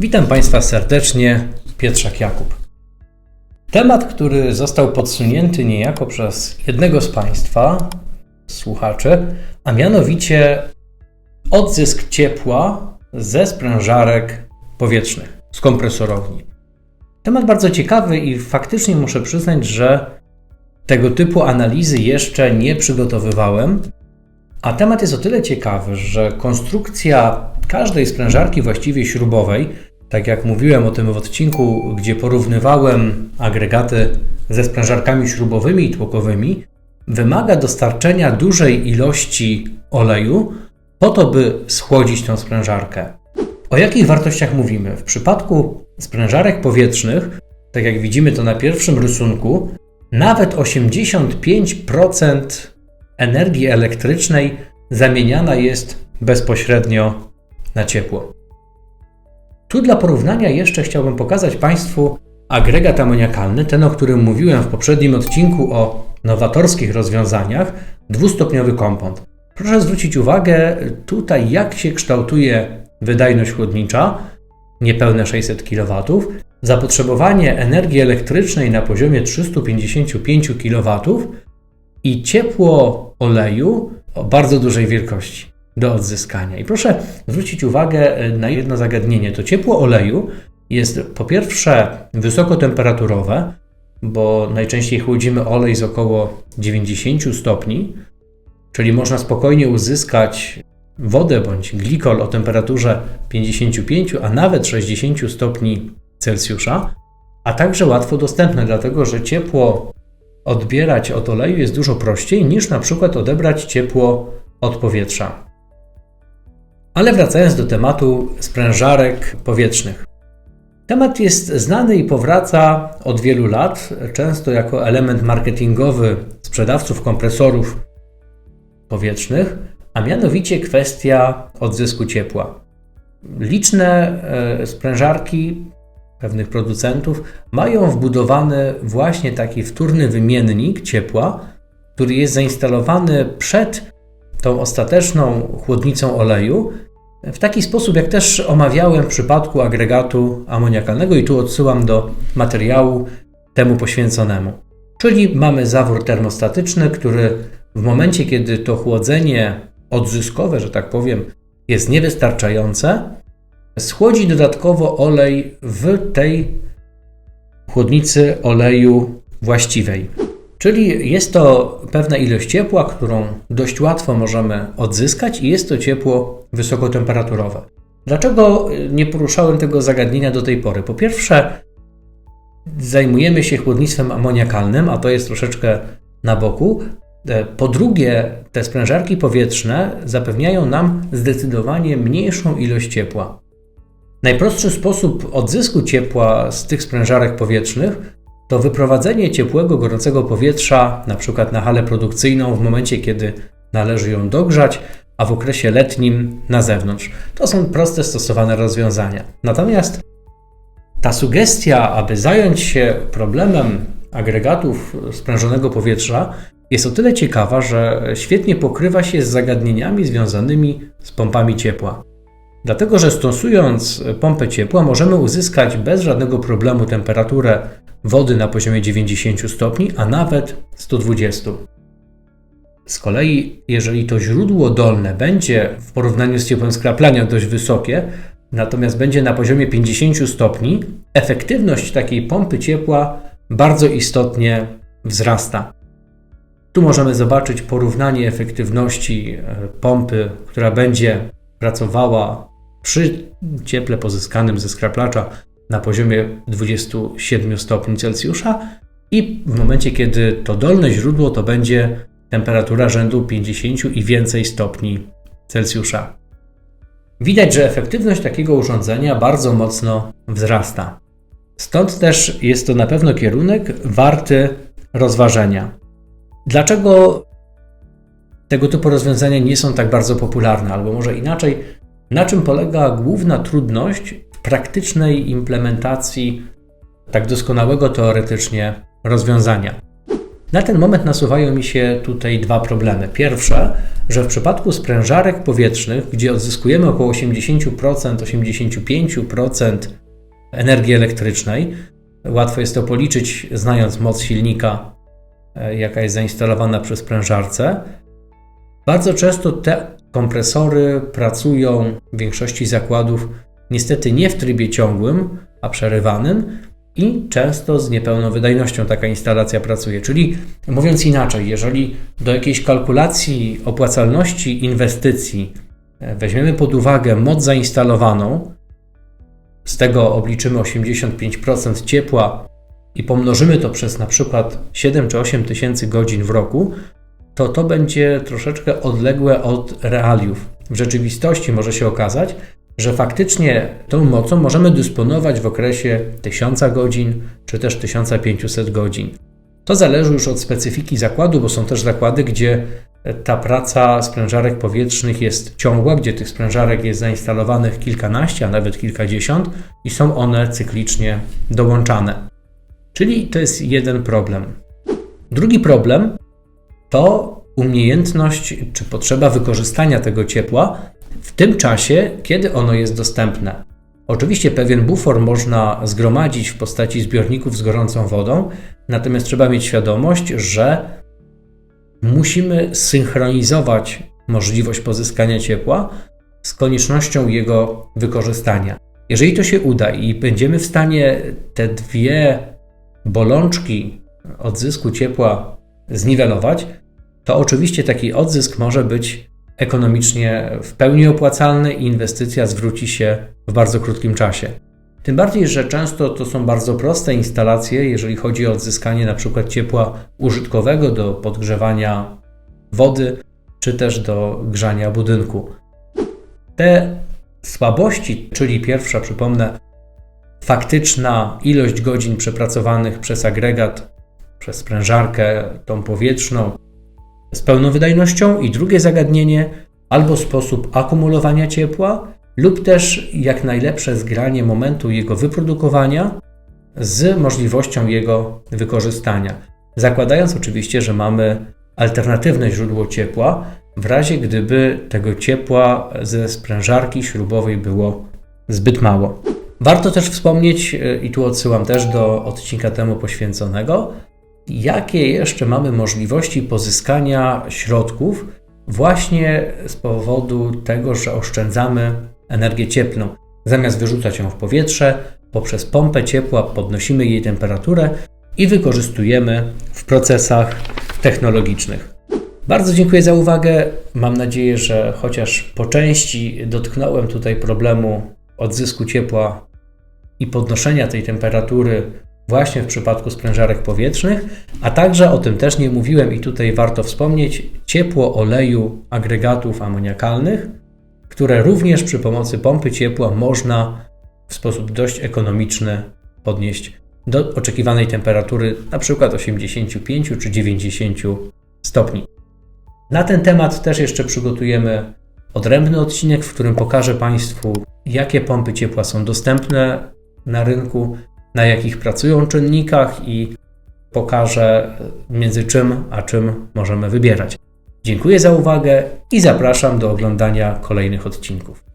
Witam Państwa serdecznie, Pietrzak Jakub. Temat, który został podsunięty niejako przez jednego z Państwa, słuchaczy, a mianowicie odzysk ciepła ze sprężarek powietrznych, z kompresorowni. Temat bardzo ciekawy i faktycznie muszę przyznać, że tego typu analizy jeszcze nie przygotowywałem, a temat jest o tyle ciekawy, że konstrukcja każdej sprężarki właściwie śrubowej, tak jak mówiłem o tym w odcinku, gdzie porównywałem agregaty ze sprężarkami śrubowymi i tłokowymi, wymaga dostarczenia dużej ilości oleju po to, by schłodzić tę sprężarkę. O jakich wartościach mówimy? W przypadku sprężarek powietrznych, tak jak widzimy to na pierwszym rysunku, nawet 85% energii elektrycznej zamieniana jest bezpośrednio na ciepło. Tu dla porównania jeszcze chciałbym pokazać Państwu agregat amoniakalny, ten o którym mówiłem w poprzednim odcinku o nowatorskich rozwiązaniach, dwustopniowy kompont. Proszę zwrócić uwagę tutaj, jak się kształtuje wydajność chłodnicza, niepełne 600 kW, zapotrzebowanie energii elektrycznej na poziomie 355 kW i ciepło oleju o bardzo dużej wielkości do odzyskania. I proszę zwrócić uwagę e, na jedno zagadnienie. To ciepło oleju jest po pierwsze wysokotemperaturowe, bo najczęściej chłodzimy olej z około 90 stopni, czyli można spokojnie uzyskać wodę bądź glikol o temperaturze 55, a nawet 60 stopni Celsjusza, a także łatwo dostępne, dlatego że ciepło odbierać od oleju jest dużo prościej niż na przykład odebrać ciepło od powietrza. Ale wracając do tematu sprężarek powietrznych. Temat jest znany i powraca od wielu lat, często jako element marketingowy sprzedawców kompresorów powietrznych, a mianowicie kwestia odzysku ciepła. Liczne e, sprężarki pewnych producentów mają wbudowany właśnie taki wtórny wymiennik ciepła, który jest zainstalowany przed tą ostateczną chłodnicą oleju w taki sposób, jak też omawiałem w przypadku agregatu amoniakalnego i tu odsyłam do materiału temu poświęconemu. Czyli mamy zawór termostatyczny, który w momencie, kiedy to chłodzenie odzyskowe, że tak powiem, jest niewystarczające, schłodzi dodatkowo olej w tej chłodnicy oleju właściwej. Czyli jest to pewna ilość ciepła, którą dość łatwo możemy odzyskać, i jest to ciepło wysokotemperaturowe. Dlaczego nie poruszałem tego zagadnienia do tej pory? Po pierwsze, zajmujemy się chłodnictwem amoniakalnym, a to jest troszeczkę na boku. Po drugie, te sprężarki powietrzne zapewniają nam zdecydowanie mniejszą ilość ciepła. Najprostszy sposób odzysku ciepła z tych sprężarek powietrznych to wyprowadzenie ciepłego, gorącego powietrza, na przykład na halę produkcyjną, w momencie kiedy należy ją dogrzać, a w okresie letnim na zewnątrz. To są proste, stosowane rozwiązania. Natomiast ta sugestia, aby zająć się problemem agregatów sprężonego powietrza, jest o tyle ciekawa, że świetnie pokrywa się z zagadnieniami związanymi z pompami ciepła. Dlatego, że stosując pompę ciepła możemy uzyskać bez żadnego problemu temperaturę wody na poziomie 90 stopni, a nawet 120. Z kolei, jeżeli to źródło dolne będzie w porównaniu z ciepłem skraplania dość wysokie, natomiast będzie na poziomie 50 stopni, efektywność takiej pompy ciepła bardzo istotnie wzrasta. Tu możemy zobaczyć porównanie efektywności e, pompy, która będzie pracowała przy cieple pozyskanym ze skraplacza na poziomie 27 stopni Celsjusza i w momencie, kiedy to dolne źródło, to będzie temperatura rzędu 50 i więcej stopni Celsjusza. Widać, że efektywność takiego urządzenia bardzo mocno wzrasta. Stąd też jest to na pewno kierunek warty rozważenia. Dlaczego tego typu rozwiązania nie są tak bardzo popularne, albo może inaczej, na czym polega główna trudność w praktycznej implementacji tak doskonałego teoretycznie rozwiązania? Na ten moment nasuwają mi się tutaj dwa problemy. Pierwsze, że w przypadku sprężarek powietrznych, gdzie odzyskujemy około 80%, 85% energii elektrycznej, łatwo jest to policzyć, znając moc silnika, e, jaka jest zainstalowana przy sprężarce. Bardzo często te kompresory pracują w większości zakładów niestety nie w trybie ciągłym, a przerywanym, i często z niepełną wydajnością taka instalacja pracuje. Czyli mówiąc inaczej, jeżeli do jakiejś kalkulacji opłacalności inwestycji e, weźmiemy pod uwagę moc zainstalowaną, z tego obliczymy 85% ciepła i pomnożymy to przez na przykład 7 czy 8 tysięcy godzin w roku, to to będzie troszeczkę odległe od realiów. W rzeczywistości może się okazać, że faktycznie tą mocą możemy dysponować w okresie 1000 godzin czy też 1500 godzin. To zależy już od specyfiki zakładu, bo są też zakłady, gdzie ta praca sprężarek powietrznych jest ciągła, gdzie tych sprężarek jest zainstalowanych kilkanaście, a nawet kilkadziesiąt i są one cyklicznie dołączane. Czyli to jest jeden problem. Drugi problem to umiejętność czy potrzeba wykorzystania tego ciepła w tym czasie, kiedy ono jest dostępne. Oczywiście pewien bufor można zgromadzić w postaci zbiorników z gorącą wodą, natomiast trzeba mieć świadomość, że musimy synchronizować możliwość pozyskania ciepła z koniecznością jego wykorzystania. Jeżeli to się uda i będziemy w stanie te dwie bolączki odzysku ciepła zniwelować, to oczywiście taki odzysk może być ekonomicznie w pełni opłacalny i inwestycja zwróci się w bardzo krótkim czasie. Tym bardziej, że często to są bardzo proste instalacje, jeżeli chodzi o odzyskanie np. ciepła użytkowego do podgrzewania wody czy też do grzania budynku. Te słabości, czyli pierwsza, przypomnę, faktyczna ilość godzin przepracowanych przez agregat, przez sprężarkę, tą powietrzną, z pełną wydajnością i drugie zagadnienie albo sposób akumulowania ciepła lub też jak najlepsze zgranie momentu jego wyprodukowania z możliwością jego wykorzystania. Zakładając oczywiście, że mamy alternatywne źródło ciepła, w razie gdyby tego ciepła ze sprężarki śrubowej było zbyt mało. Warto też wspomnieć, e, i tu odsyłam też do odcinka temu poświęconego, jakie jeszcze mamy możliwości pozyskania środków właśnie z powodu tego, że oszczędzamy energię cieplną. Zamiast wyrzucać ją w powietrze, poprzez pompę ciepła podnosimy jej temperaturę i wykorzystujemy w procesach technologicznych. Bardzo dziękuję za uwagę. Mam nadzieję, że chociaż po części dotknąłem tutaj problemu odzysku ciepła i podnoszenia tej temperatury właśnie w przypadku sprężarek powietrznych, a także o tym też nie mówiłem i tutaj warto wspomnieć, ciepło oleju agregatów amoniakalnych, które również przy pomocy pompy ciepła można w sposób dość ekonomiczny podnieść do oczekiwanej temperatury, przykład 85 czy 90 stopni. Na ten temat też jeszcze przygotujemy odrębny odcinek, w którym pokażę Państwu, jakie pompy ciepła są dostępne na rynku, na jakich pracują czynnikach i pokażę między czym a czym możemy wybierać. Dziękuję za uwagę i zapraszam do oglądania kolejnych odcinków.